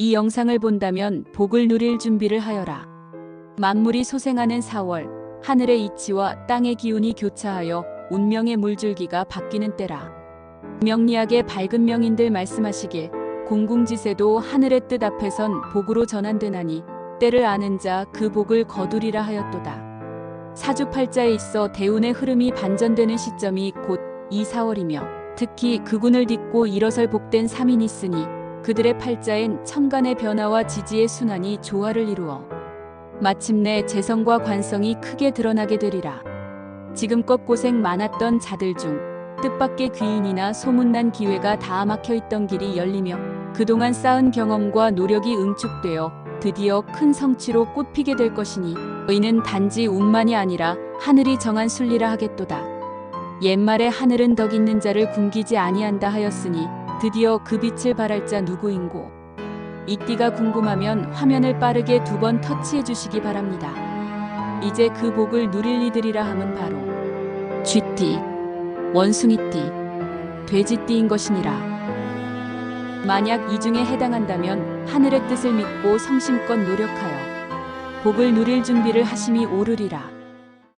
이 영상을 본다면 복을 누릴 준비를 하여라. 만물이 소생하는 4월, 하늘의 이치와 땅의 기운이 교차하여 운명의 물줄기가 바뀌는 때라. 명리학의 밝은 명인들 말씀하시길 공궁지세도 하늘의 뜻 앞에선 복으로 전환되나니 때를 아는 자 그 복을 거두리라 하였도다. 사주팔자에 있어 대운의 흐름이 반전되는 시점이 곧 이 4월이며 특히 그군을 딛고 일어설 복된 3인이 있으니 그들의 팔자엔 천간의 변화와 지지의 순환이 조화를 이루어 마침내 재성과 관성이 크게 드러나게 되리라. 지금껏 고생 많았던 자들 중 뜻밖의 귀인이나 소문난 기회가 다 막혀 있던 길이 열리며 그동안 쌓은 경험과 노력이 응축되어 드디어 큰 성취로 꽃피게 될 것이니 의는 단지 운만이 아니라 하늘이 정한 순리라 하겠도다. 옛말에 하늘은 덕 있는 자를 굶기지 아니한다 하였으니 드디어 그 빛을 발할 자 누구인고 이 띠가 궁금하면 화면을 빠르게 두 번 터치해 주시기 바랍니다. 이제 그 복을 누릴 이들이라 함은 바로 쥐띠, 원숭이띠, 돼지띠인 것이니라. 만약 이 중에 해당한다면 하늘의 뜻을 믿고 성심껏 노력하여 복을 누릴 준비를 하심이 오르리라.